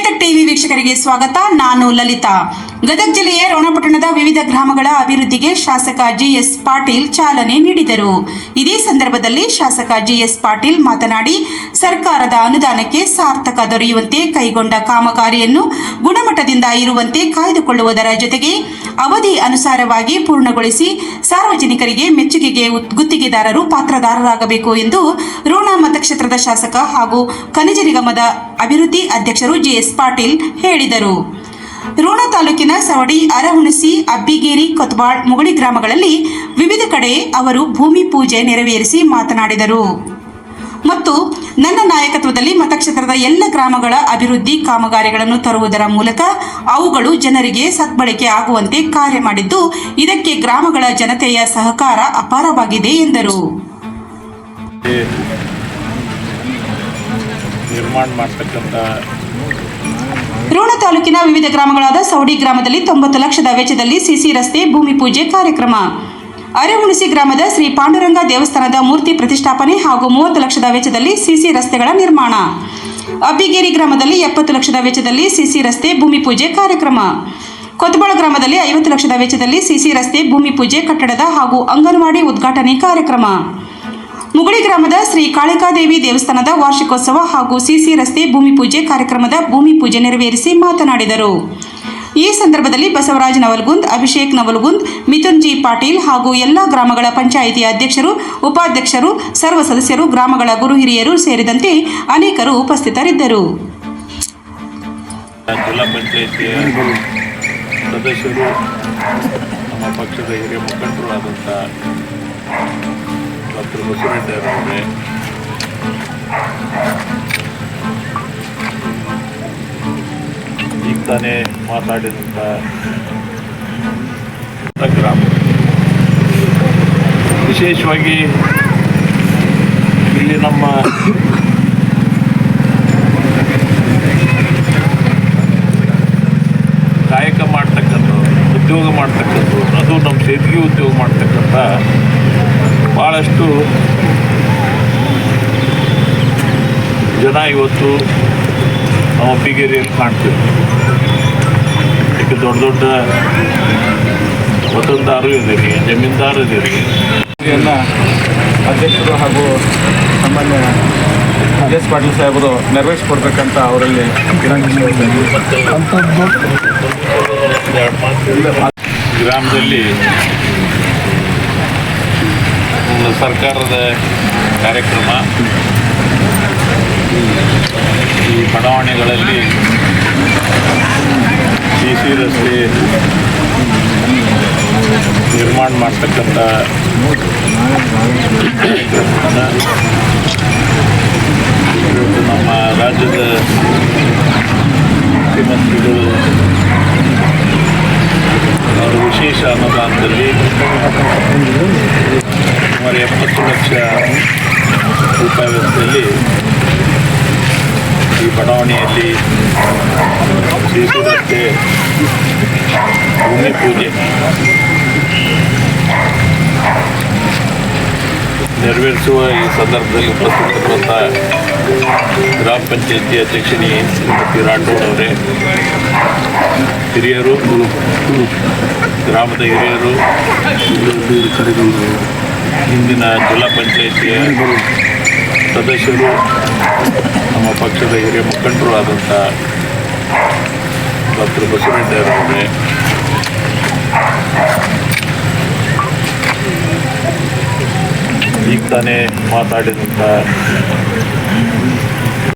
TV ವೀಕ್ಷಕರಿಗೆ ಸ್ವಾಗತ. ನಾನು ಲಲಿತಾ. ಗದಗ ಜಿಲ್ಲೆಯ ರೋಣಪಟ್ಟಣದ ವಿವಿಧ ಗ್ರಾಮಗಳ ಅಭಿವೃದ್ಧಿಗೆ ಶಾಸಕ ಜಿಎಸ್ ಪಾಟೀಲ್ ಚಾಲನೆ ನೀಡಿದರು. ಇದೇ ಸಂದರ್ಭದಲ್ಲಿ ಶಾಸಕ ಜಿಎಸ್ ಪಾಟೀಲ್ ಮಾತನಾಡಿ, ಸರ್ಕಾರದ ಅನುದಾನಕ್ಕೆ ಸಾರ್ಥಕ ದೊರೆಯುವಂತೆ ಕೈಗೊಂಡ ಕಾಮಗಾರಿಯನ್ನು ಗುಣಮಟ್ಟದಿಂದ ಇರುವಂತೆ ಕಾಯ್ದುಕೊಳ್ಳುವುದರ ಜೊತೆಗೆ ಅವಧಿ ಅನುಸಾರವಾಗಿ ಪೂರ್ಣಗೊಳಿಸಿ ಸಾರ್ವಜನಿಕರಿಗೆ ಮೆಚ್ಚುಗೆಗೆ ಗುತ್ತಿಗೆದಾರರು ಪಾತ್ರದಾರರಾಗಬೇಕು ಎಂದು ರೋಣ ಮತಕ್ಷೇತ್ರದ ಶಾಸಕ ಹಾಗೂ ಖನಿಜ ನಿಗಮದ ಅಭಿವೃದ್ಧಿ ಅಧ್ಯಕ್ಷರು ಜಿಎಸ್ ಪಾಟೀಲ್ ಹೇಳಿದರು. ರೋಣ ತಾಲೂಕಿನ ಸವಡಿ, ಅರಹುಣಸಿ, ಅಬ್ಬಿಗೇರಿ, ಕೊತ್ವಾಳ್, ಮುಗಳಿ ಗ್ರಾಮಗಳಲ್ಲಿ ವಿವಿಧ ಕಡೆ ಅವರು ಭೂಮಿ ಪೂಜೆ ನೆರವೇರಿಸಿ ಮಾತನಾಡಿದರು. ಮತ್ತು ನನ್ನ ನಾಯಕತ್ವದಲ್ಲಿ ಮತಕ್ಷೇತ್ರದ ಎಲ್ಲ ಗ್ರಾಮಗಳ ಅಭಿವೃದ್ಧಿ ಕಾಮಗಾರಿಗಳನ್ನು ತರುವುದರ ಮೂಲಕ ಅವುಗಳು ಜನರಿಗೆ ಸದ್ಬಳಕೆ ಆಗುವಂತೆ ಕಾರ್ಯ ಮಾಡಿದ್ದು ಇದಕ್ಕೆ ಗ್ರಾಮಗಳ ಜನತೆಯ ಸಹಕಾರ ಅಪಾರವಾಗಿದೆ ಎಂದರು. ರೋಣ ತಾಲೂಕಿನ ವಿವಿಧ ಗ್ರಾಮಗಳಾದ ಸೌಡಿ ಗ್ರಾಮದಲ್ಲಿ ತೊಂಬತ್ತು ಲಕ್ಷದ ವೆಚ್ಚದಲ್ಲಿ ಸಿಸಿ ರಸ್ತೆ ಭೂಮಿ ಪೂಜೆ ಕಾರ್ಯಕ್ರಮ. ಅರೆಹುಣಸಿ ಗ್ರಾಮದ ಶ್ರೀ ಪಾಂಡುರಂಗ ದೇವಸ್ಥಾನದ ಮೂರ್ತಿ ಪ್ರತಿಷ್ಠಾಪನೆ ಹಾಗೂ ಮೂವತ್ತು ಲಕ್ಷದ ವೆಚ್ಚದಲ್ಲಿ ಸಿಸಿ ರಸ್ತೆಗಳ ನಿರ್ಮಾಣ. ಅಬ್ಬಿಗೇರಿ ಗ್ರಾಮದಲ್ಲಿ ಎಪ್ಪತ್ತು ಲಕ್ಷದ ವೆಚ್ಚದಲ್ಲಿ ಸಿಸಿ ರಸ್ತೆ ಭೂಮಿ ಪೂಜೆ ಕಾರ್ಯಕ್ರಮ. ಕೊತ್ತಬಾಳ ಗ್ರಾಮದಲ್ಲಿ ಐವತ್ತು ಲಕ್ಷದ ವೆಚ್ಚದಲ್ಲಿ ಸಿಸಿ ರಸ್ತೆ ಭೂಮಿ ಪೂಜೆ ಕಟ್ಟಡದ ಹಾಗೂ ಅಂಗನವಾಡಿ ಉದ್ಘಾಟನೆ ಕಾರ್ಯಕ್ರಮ. ಮುಗುಳಿ ಗ್ರಾಮದ ಶ್ರೀ ಕಾಳಿಕಾದೇವಿ ದೇವಸ್ಥಾನದ ವಾರ್ಷಿಕೋತ್ಸವ ಹಾಗೂ ಸಿಸಿ ರಸ್ತೆ ಭೂಮಿ ಪೂಜೆ ಕಾರ್ಯಕ್ರಮದ ಭೂಮಿ ಪೂಜೆ ನೆರವೇರಿಸಿ ಮಾತನಾಡಿದರು. ಈ ಸಂದರ್ಭದಲ್ಲಿ ಬಸವರಾಜ್ ನವಲ್ಗುಂದ್, ಅಭಿಷೇಕ್ ನವಲ್ಗುಂದ್ ಮಿಥುನ್ ಜಿ ಪಾಟೀಲ್ ಹಾಗೂ ಎಲ್ಲ ಗ್ರಾಮಗಳ ಪಂಚಾಯಿತಿ ಅಧ್ಯಕ್ಷರು, ಉಪಾಧ್ಯಕ್ಷರು, ಸರ್ವ ಸದಸ್ಯರು, ಗ್ರಾಮಗಳ ಗುರು ಹಿರಿಯರು ಸೇರಿದಂತೆ ಅನೇಕರು ಉಪಸ್ಥಿತರಿದ್ದರು. ಜಿಲ್ಲಾ ಮಾತಾಡಿದಂಥ ಗ್ರಾಮ. ವಿಶೇಷವಾಗಿ ಇಲ್ಲಿ ನಮ್ಮ ಕಾಯಕ ಮಾಡ್ತಕ್ಕಂಥದ್ದು ಉದ್ಯೋಗ ಮಾಡ್ತಕ್ಕಂಥದ್ದು ಅದು ನಮ್ಮ ಸೇತಿಗೆ ಉದ್ಯೋಗ ಮಾಡ್ತಕ್ಕಂಥ ಭಾಳಷ್ಟು ಜನ ಇವತ್ತು ನಾವು ಬಿಗೇರಿಯಲ್ಲಿ ಕಾಣ್ತೀವಿ ಈಗ ದೊಡ್ಡ ದೊಡ್ಡ ವತಂದಾರು ಇದ್ದೀರಿ ಜಮೀನ್ದಾರು ಇದ್ದೀರಿ ಎಲ್ಲ ಅಧ್ಯಕ್ಷರು ಹಾಗೂ ಸಾಮಾನ್ಯ ಎಸ್ ಪಾಟೀಲ್ ಸಾಹೇಬರು ನೆರವೇರಿಸಿಕೊಡ್ಬೇಕಂತ ಅವರಲ್ಲಿ ಗ್ರಾಮದಲ್ಲಿ ಸರ್ಕಾರದ ಕಾರ್ಯಕ್ರಮ. ಈ ಬಡಾವಣೆಗಳಲ್ಲಿ ಸಿ ಸಿ ರಸ್ತೆ ನಿರ್ಮಾಣ ಮಾಡ್ತಕ್ಕಂಥ ನಮ್ಮ ರಾಜ್ಯದ ಮುಖ್ಯಮಂತ್ರಿಗಳು ಅವರು ವಿಶೇಷ ಅನುದಾನದಲ್ಲಿ ಸುಮಾರು ಎಪ್ಪತ್ತು ಲಕ್ಷ ರೂಪಾಯಿ ವೆಚ್ಚದಲ್ಲಿ ಈ ಬಡಾವಣೆಯಲ್ಲಿ ಸಿಸಿ ಭೂಮಿ ಪೂಜೆ. ನೆರವೇರಿಸುವ ಈ ಸಂದರ್ಭದಲ್ಲಿ ಉಪಸ್ಥಿತರಿರುವಂಥ ಗ್ರಾಮ ಪಂಚಾಯತಿ ಅಧ್ಯಕ್ಷಿಣಿ ಶ್ರೀಮತಿ ರಾಠೋಡ್ ಅವರೇ, ಹಿರಿಯರು, ಗ್ರಾಮದ ಹಿರಿಯರು, ಹಿಂದಿನ ಜಿಲ್ಲಾ ಪಂಚಾಯತಿಯ ಸದಸ್ಯರು ನಮ್ಮ ಪಕ್ಷದ ಹಿರಿಯ ಮುಖಂಡರು ಆದಂಥ ಡಾಕ್ಟರ್ ಬಸವರೆಡ್ಡಿ ಅವರೇ. ಈಗ ತಾನೇ ಮಾತಾಡಿದಂಥ